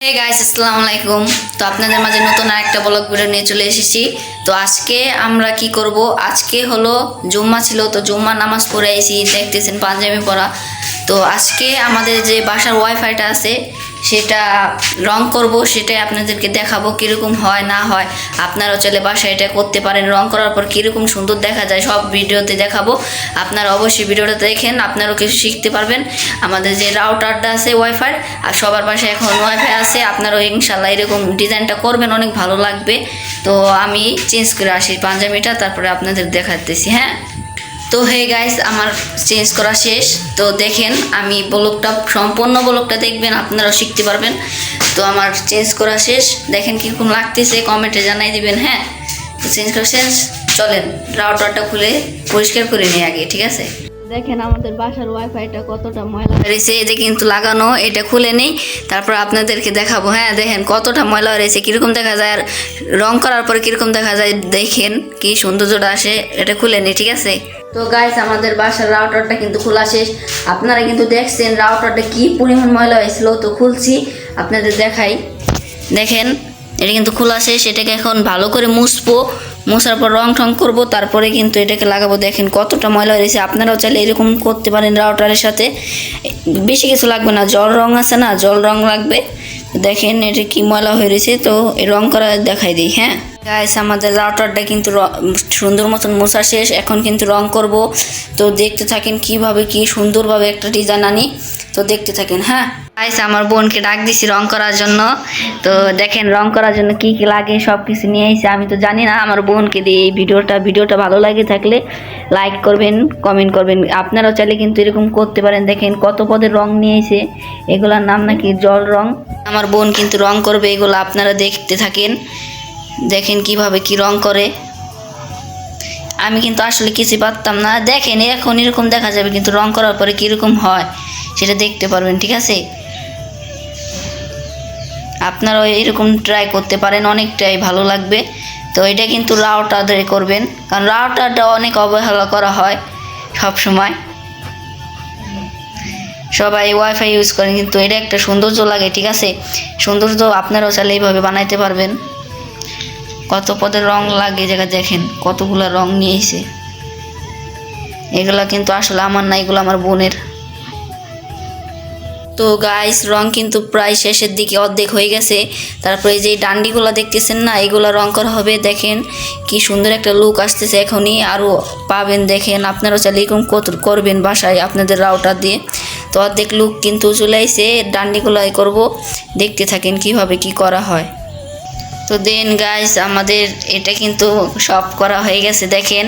Hey guys আসসালামু আলাইকুম। তো আপনাদের মাঝে নতুন আরেকটা ব্লগ ভিডিও নিয়ে চলে এসেছি। তো আজকে আমরা কি করব? আজকে হলো জুম্মা ছিল, তো জুম্মা নামাজ পড়ে এসেছি দেখতেছেন পাঞ্জাবি পরা। তো আজকে আমাদের যে বাসার ওয়াইফাইটা আছে সেটা রং করব, সেটাই আপনাদেরকে দেখাবো কীরকম হয়, না হয়। আপনারাও চলে বাসায় এটা করতে পারেন। রং করার পর কীরকম সুন্দর দেখা যায়, সব ভিডিওতে দেখাবো। আপনারা অবশ্যই ভিডিওটা দেখেন, আপনারাও কিছু শিখতে পারবেন। আমাদের যে রাউটারটা আছে ওয়াইফাই, আর সবার বাসায় এখন ওয়াইফাই আছে, আপনারাও ইনশাল্লাহ এরকম ডিজাইনটা করবেন, অনেক ভালো লাগবে। তো আমি চেঞ্জ করে আসি পাঞ্জাবিটা, তারপরে আপনাদের দেখাতেছি হ্যাঁ? তো হে গাইস আমার চেঞ্জ করা শেষ। তো দেখেন, আমি ব্লকটা সম্পূর্ণ ব্লকটা দেখবেন, আপনারাও শিখতে পারবেন। তো আমার চেঞ্জ করা শেষ। দেখেন কীরকম লাগতেছে, কমেন্টে জানাই দিবেন হ্যাঁ? তো চেঞ্জ করা শেষ। চলেন রাউটারটা খুলে পরিষ্কার করে নিই আগে, ঠিক আছে? দেখেন আমাদের বাসার ওয়াইফাইটা কতটা ময়লা রয়েছে এই যে কিন্তু লাগানো, এটা খুলে নেই। তারপর আপনাদেরকে দেখাবো হ্যাঁ দেখেন কতটা ময়লা রয়েছে কীরকম দেখা যায়, আর রং করার পরে কীরকম দেখা যায়, দেখেন কি সৌন্দর্যটা আসে, এটা খুলে নেই, ঠিক আছে? তো গাইস আমাদের বাসার রাউটারটা কিন্তু খোলা শেষ। আপনারা কিন্তু দেখছেন রাউটারটা কি পরিমাণ ময়লা হয়েছিল, তো খুলছি, আপনাদের দেখাই। দেখেন এটা কিন্তু খোলা শেষ, এটাকে এখন ভালো করে মুছবো। মোছার পর রং ঠং করব, তারপরে কিন্তু এটাকে লাগাবো। দেখেন কতটা ময়লা হয়ে হয়েছে আপনারাও চাইলে এরকম করতে পারেন রাউটারের সাথে। বেশি কিছু লাগবে না, জল রং আছে না, জল রং লাগবে। দেখেন এটা কি ময়লা হয়ে রয়েছে, তো এই রং করা দেখাই দিই হ্যাঁ। গাইস আমাদের রাউটারটা কিন্তু সুন্দর মতন মোছা শেষ, এখন কিন্তু রং করব। তো দেখতে থাকেন কীভাবে কি সুন্দরভাবে একটা ডিজাইন আনি। তো দেখতে থাকেন হ্যাঁ। গাইস আমার বোনকে ডাক দিছি রং করার জন্য। তো দেখেন, রং করার জন্য কি কি লাগে সব কিছু নিয়ে এসে আমি তো জানি না, আমার বোনকে দিয়ে এই ভিডিওটা ভিডিওটা ভালো লাগে থাকলে লাইক করবেন কমেন্ট করবেন। আপনারাও চাইলে কিন্তু এরকম করতে পারেন। দেখেন, কত পদের রং নিয়ে এসে এগুলার নাম নাকি জল রং। আমার বোন কিন্তু রং করবে, এগুলো আপনারা দেখতে থাকেন। দেখেন কীভাবে কি রং করে। আমি কিন্তু আসলে কিছু পারতাম না। দেখেন, এখন এরকম দেখা যাবে কিন্তু রং করার পরে কীরকম হয়, সেটা দেখতে পারবেন, ঠিক আছে? আপনারাও এরকম ট্রাই করতে পারেন, অনেকটাই ভালো লাগবে। তো এটা কিন্তু রাউটার ধরে করবেন, কারণ রাউটারটা অনেক অবহেলা করা হয় সব সময় সবাই ওয়াইফাই ইউজ করেন, কিন্তু এটা একটা সৌন্দর্য লাগে, ঠিক আছে? সৌন্দর্য আপনারাও চাইলে এইভাবে বানাইতে পারবেন। কত পদের রং লাগে, জায়গা দেখেন, কতগুলো রং নিয়েছে এগুলো কিন্তু আসলে আমার না, এগুলো আমার বোনের। তো গাইস রং কিন্তু প্রায় শেষের দিকে অর্ধেক হয়ে গেছে। তারপরে যে ডান্ডিগুলো দেখতেছেন না, এগুলো রং করা হবে, দেখেন কি সুন্দর একটা লুক আসতেছে এখনই। আরও পাবেন, দেখেন, আপনারাও চাইলে এরকম কত- করবেন বাসায় আপনাদের রাউটার দিয়ে। তো অর্ধেক লুক কিন্তু চলে আইসে ডান্ডিগুলো করব, দেখতে থাকেন কীভাবে কি করা হয়। তো দেন গাইস আমাদের এটা কিন্তু সব করা হয়ে গেছে। দেখেন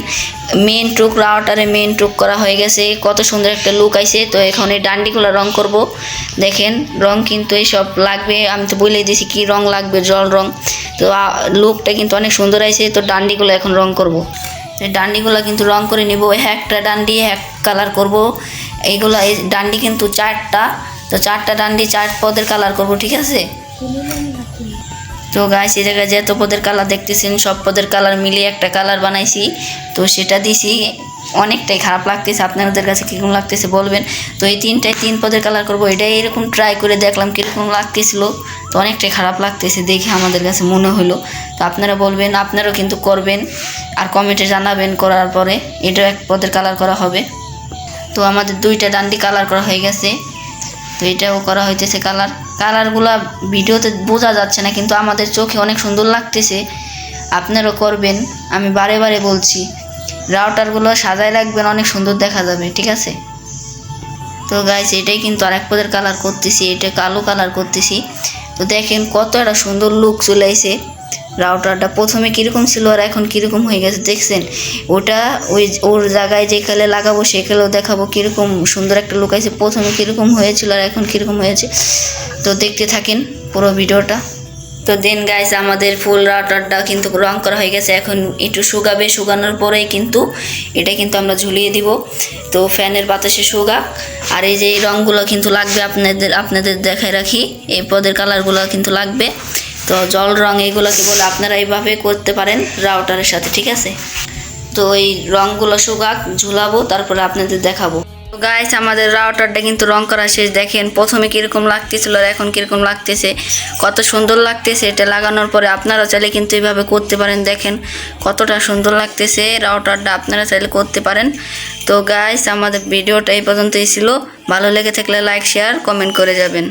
মেন টুক রাউটারে মেন টুক করা হয়ে গেছে। কত সুন্দর একটা লুক আইছে। তো এখন এই ডান্ডিগুলো রং করব। দেখেন, রং কিন্তু এই সব লাগবে। আমি তো বলে দিয়েছি কি রং লাগবে, জল রং। তো লুকটা কিন্তু অনেক সুন্দর আইছে। তো ডান্ডিগুলো এখন রং করব। ডান্ডিগুলো কিন্তু রং করে নিব। একটা ডান্ডি, এক কালার করব। এইগুলো, এই ডান্ডি কিন্তু চারটা। তো চারটা ডান্ডি চার পদের কালার করব, ঠিক আছে? তো গাছ এই জায়গায় যত পদের কালার দেখতেছেন, সব পদের কালার মিলিয়ে একটা কালার বানাইছি। তো সেটা দিছি, অনেকটাই খারাপ লাগতেছে, আপনাদের কাছে কীরকম লাগতেছে বলবেন। তো এই তিনটায় তিন পদের কালার করব, এটাই এরকম ট্রাই করে দেখলাম কীরকম লাগতেছিল। তো অনেকটাই খারাপ লাগতেছে দেখে আমাদের কাছে মনে হলো তো আপনারা বলবেন, আপনারাও কিন্তু করবেন, আর কমেন্টে জানাবেন করার পরে, এটাও এক পদের কালার করা হবে। তো আমাদের দুইটা ডান্ডি কালার করা হয়ে গেছে। তো এটাও করা হইতেছে কালার কালারগুলা ভিডিওতে বোঝা যাচ্ছে না, কিন্তু আমাদের চোখে অনেক সুন্দর লাগতেছে। আপনারাও করবেন, আমি বারে বারে বলছি। রাউটারগুলো সাজায় রাখবেন, অনেক সুন্দর দেখা যাবে, ঠিক আছে? তো গাইস এটাই কিন্তু আরেক পদের কালার করতেছি, এটা কালো কালার করতেছি। তো দেখেন কত একটা সুন্দর লুক চলে আইছে। রাউটারটা প্রথমে কীরকম ছিল আর এখন কীরকম হয়ে গেছে দেখছেন। ওটা ওই ওর জায়গায় যেখানে লাগাবো সেখানেও দেখাবো কীরকম সুন্দর একটা লুক আছে প্রথমে কীরকম হয়েছিল আর এখন কীরকম হয়েছে। তো দেখতে থাকেন পুরো ভিডিওটা। তো দেন গাইস আমাদের ফুল রাউটারটা কিন্তু রং করা হয়ে গেছে। এখন একটু শুকাবে, শুকানোর পরেই কিন্তু এটা কিন্তু আমরা ঝুলিয়ে দিব। তো ফ্যানের বাতাসে শুকাক। আর এই যে রঙগুলো কিন্তু লাগবে আপনাদের আপনাদের দেখায় রাখি। এই পদের কালারগুলো কিন্তু লাগবে। তো জল রং এগুলোকে বলে আপনারা এইভাবে করতে পারেন রাউটারের সাথে, ঠিক আছে? তো এই রঙগুলো শুকাক, ঝুলাবো, তারপরে আপনাদের দেখাবো। তো গাইস আমাদের রাউটারটা কিন্তু রং করা শেষ। দেখেন, প্রথমে কীরকম লাগতেছিল আর এখন কীরকম লাগতেছে। কত সুন্দর লাগতেছে এটা লাগানোর পরে। আপনারা চাইলে কিন্তু এইভাবে করতে পারেন, দেখেন কতটা সুন্দর লাগতেছে রাউটারটা। আপনারা চাইলে করতে পারেন। তো গাইস আমাদের ভিডিওটা এই পর্যন্তই ছিল। ভালো লেগে থাকলে লাইক শেয়ার কমেন্ট করে যাবেন।